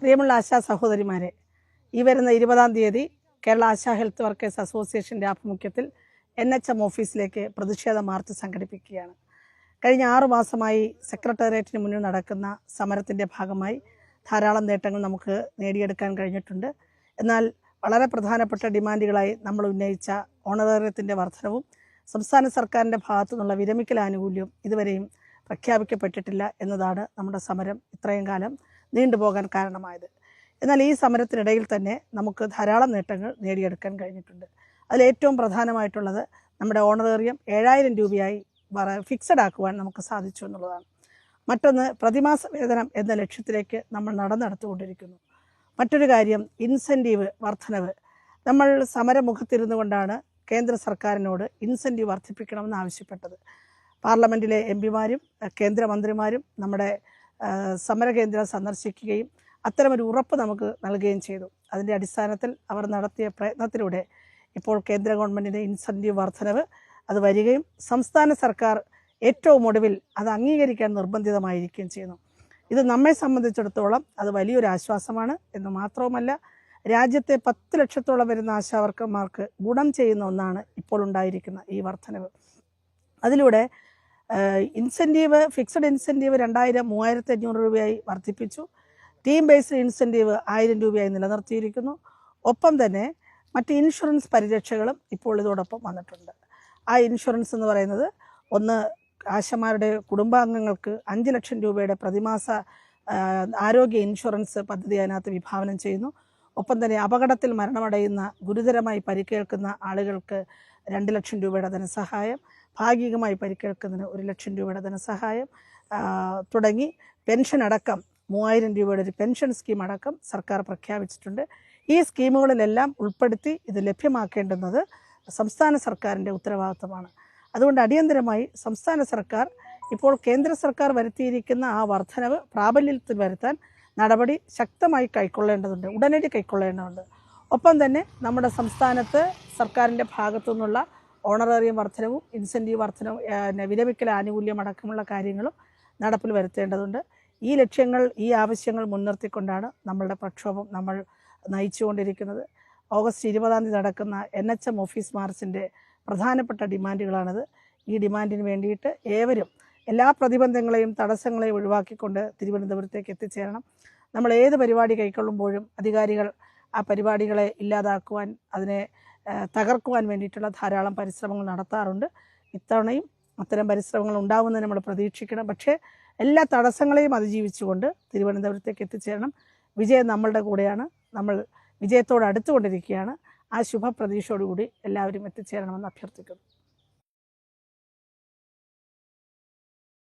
പ്രിയമുള്ള ആശാ സഹോദരിമാരെ ഈ വരുന്ന ഇരുപതാം തീയതി കേരള ആശാ ഹെൽത്ത് വർക്കേഴ്സ് അസോസിയേഷന്റെ ആഭിമുഖ്യത്തിൽ എൻ എച്ച് എം ഓഫീസിലേക്ക് പ്രതിഷേധ മാർച്ച് സംഘടിപ്പിക്കുകയാണ്. കഴിഞ്ഞ ആറു മാസമായി സെക്രട്ടേറിയറ്റിന് മുന്നിൽ നടക്കുന്ന സമരത്തിന്റെ ഭാഗമായി ധാരാളം നേട്ടങ്ങൾ നമുക്ക് നേടിയെടുക്കാൻ കഴിഞ്ഞിട്ടുണ്ട്. എന്നാൽ വളരെ പ്രധാനപ്പെട്ട ഡിമാൻഡുകളായി നമ്മൾ ഉന്നയിച്ച ഓണറേറിയത്തിന്റെ വർധനവും സംസ്ഥാന സർക്കാരിന്റെ ഭാഗത്തു നിന്നുള്ള വിരമിക്കൽ ആനുകൂല്യവും ഇതുവരെയും പ്രഖ്യാപിക്കപ്പെട്ടിട്ടില്ല എന്നതാണ് നമ്മുടെ സമരം ഇത്രയും കാലം. നീണ്ടുപോകാൻ കാരണമായത്. എന്നാൽ ഈ സമരത്തിനിടയിൽ തന്നെ നമുക്ക് ധാരാളം നേട്ടങ്ങൾ നേടിയെടുക്കാൻ കഴിഞ്ഞിട്ടുണ്ട്. അതിൽ ഏറ്റവും പ്രധാനമായിട്ടുള്ളത് നമ്മുടെ ഓണറേറിയം ഏഴായിരം രൂപയായി ഫിക്സഡ് ആക്കുവാൻ നമുക്ക് സാധിച്ചു എന്നുള്ളതാണ്. മറ്റൊന്ന് പ്രതിമാസ വേതനം എന്ന ലക്ഷ്യത്തിലേക്ക് നമ്മൾ നടന്നെടുത്തുകൊണ്ടിരിക്കുന്നു മറ്റൊരു കാര്യം ഇൻസെന്റീവ് വർധനവ് നമ്മൾ സമരമുഖത്തിരുന്നു കൊണ്ടാണ് കേന്ദ്ര സർക്കാരിനോട് ഇൻസെന്റീവ് വർദ്ധിപ്പിക്കണമെന്ന് ആവശ്യപ്പെട്ടത്. പാർലമെന്റിലെ എം പിമാരും കേന്ദ്രമന്ത്രിമാരും നമ്മുടെ സമരകേന്ദ്രം സന്ദർശിക്കുകയും അത്തരമൊരു ഉറപ്പ് നമുക്ക് നൽകുകയും ചെയ്തു. അതിന്റെ അടിസ്ഥാനത്തിൽ അവർ നടത്തിയ പ്രയത്നത്തിലൂടെ ഇപ്പോൾ കേന്ദ്ര ഗവൺമെന്റിന്റെ ഇൻസെന്റീവ് വർധനവ് അത് വരികയും സംസ്ഥാന സർക്കാർ ഏറ്റവും ഒടുവിൽ അത് അംഗീകരിക്കാൻ നിർബന്ധിതമായിരിക്കുകയും ചെയ്യുന്നു. ഇത് നമ്മെ സംബന്ധിച്ചിടത്തോളം അത് വലിയൊരു ആശ്വാസമാണ് എന്ന് മാത്രവുമല്ല രാജ്യത്തെ പത്ത് ലക്ഷത്തോളം വരുന്ന ആശാവർക്കന്മാർക്ക് ഗുണം ചെയ്യുന്ന ഒന്നാണ് ഇപ്പോൾ ഉണ്ടായിരിക്കുന്ന ഈ വർധനവ്. അതിലൂടെ ഇൻസെന്റീവ് ഫിക്സഡ് ഇൻസെന്റീവ് രണ്ടായിരം മൂവായിരത്തി അഞ്ഞൂറ് രൂപയായി വർദ്ധിപ്പിച്ചു. ടീം ബേസ്ഡ് ഇൻസെന്റീവ് ആയിരം രൂപയായി നിലനിർത്തിയിരിക്കുന്നു. ഒപ്പം തന്നെ മറ്റ് ഇൻഷുറൻസ് പരിരക്ഷകളും ഇപ്പോൾ ഇതോടൊപ്പം വന്നിട്ടുണ്ട്. ആ ഇൻഷുറൻസ് എന്ന് പറയുന്നത് ഒന്ന് ആശമാരുടെ കുടുംബാംഗങ്ങൾക്ക് അഞ്ച് ലക്ഷം രൂപയുടെ പ്രതിമാസ ആരോഗ്യ ഇൻഷുറൻസ് പദ്ധതി അതിനകത്ത് വിഭാവനം ചെയ്യുന്നു. ഒപ്പം തന്നെ അപകടത്തിൽ മരണമടയുന്ന ഗുരുതരമായി പരിക്കേൽക്കുന്ന ആളുകൾക്ക് രണ്ട് ലക്ഷം രൂപയുടെ ധനസഹായം. ഭാഗികമായി പരിക്കേൽക്കുന്നതിന് ഒരു ലക്ഷം രൂപയുടെ ധനസഹായം തുടങ്ങി പെൻഷൻ അടക്കം മൂവായിരം രൂപയുടെ ഒരു പെൻഷൻ സ്കീം അടക്കം സർക്കാർ പ്രഖ്യാപിച്ചിട്ടുണ്ട്. ഈ സ്കീമുകളിലെല്ലാം ഉൾപ്പെടുത്തി ഇത് ലഭ്യമാക്കേണ്ടുന്നത് സംസ്ഥാന സർക്കാരിന്റെ ഉത്തരവാദിത്തമാണ്. അതുകൊണ്ട് അടിയന്തരമായി സംസ്ഥാന സർക്കാർ ഇപ്പോൾ കേന്ദ്ര സർക്കാർ വരുത്തിയിരിക്കുന്ന ആ വർധനവ് പ്രാബല്യത്തിൽ വരുത്താൻ നടപടി ശക്തമായി കൈക്കൊള്ളേണ്ടതുണ്ട് ഉടനടി കൈക്കൊള്ളേണ്ടതുണ്ട്. ഒപ്പം തന്നെ നമ്മുടെ സംസ്ഥാനത്ത് സർക്കാരിന്റെ ഭാഗത്തു നിന്നുള്ള ഓണറേറിയം വർധനവും ഇൻസെന്റീവ് വർധനവും പിന്നെ വിരമിക്കൽ ആനുകൂല്യം അടക്കമുള്ള കാര്യങ്ങളും നടപ്പിൽ വരുത്തേണ്ടതുണ്ട്. ഈ ലക്ഷ്യങ്ങൾ ഈ ആവശ്യങ്ങൾ മുൻനിർത്തിക്കൊണ്ടാണ് നമ്മളുടെ പ്രക്ഷോഭം നമ്മൾ നയിച്ചുകൊണ്ടിരിക്കുന്നത്. ഓഗസ്റ്റ് ഇരുപതാം തീയതി നടക്കുന്ന എൻ എച്ച് എം ഓഫീസ് മാർച്ചിന്റെ പ്രധാനപ്പെട്ട ഡിമാൻഡുകളാണിത്. ഈ ഡിമാൻഡിന് വേണ്ടിയിട്ട് ഏവരും എല്ലാ പ്രതിബന്ധങ്ങളെയും തടസ്സങ്ങളെയും ഒഴിവാക്കിക്കൊണ്ട് തിരുവനന്തപുരത്തേക്ക് എത്തിച്ചേരണം. നമ്മൾ ഏത് പരിപാടി കൈക്കൊള്ളുമ്പോഴും അധികാരികൾ ആ പരിപാടികളെ ഇല്ലാതാക്കുവാൻ അതിനെ തകർക്കുവാൻ വേണ്ടിയിട്ടുള്ള ധാരാളം പരിശ്രമങ്ങൾ നടത്താറുണ്ട്. ഇത്തവണയും അത്തരം പരിശ്രമങ്ങൾ ഉണ്ടാവുമെന്ന് നമ്മൾ പ്രതീക്ഷിക്കണം. പക്ഷേ എല്ലാ തടസ്സങ്ങളെയും അതിജീവിച്ചുകൊണ്ട് തിരുവനന്തപുരത്തേക്ക് എത്തിച്ചേരണം. വിജയം നമ്മളുടെ കൂടെയാണ്. നമ്മൾ വിജയത്തോട് അടുത്തുകൊണ്ടിരിക്കുകയാണ്. ആ ശുഭപ്രതീക്ഷയോടുകൂടി എല്ലാവരും എത്തിച്ചേരണമെന്ന് അഭ്യർത്ഥിക്കുന്നു.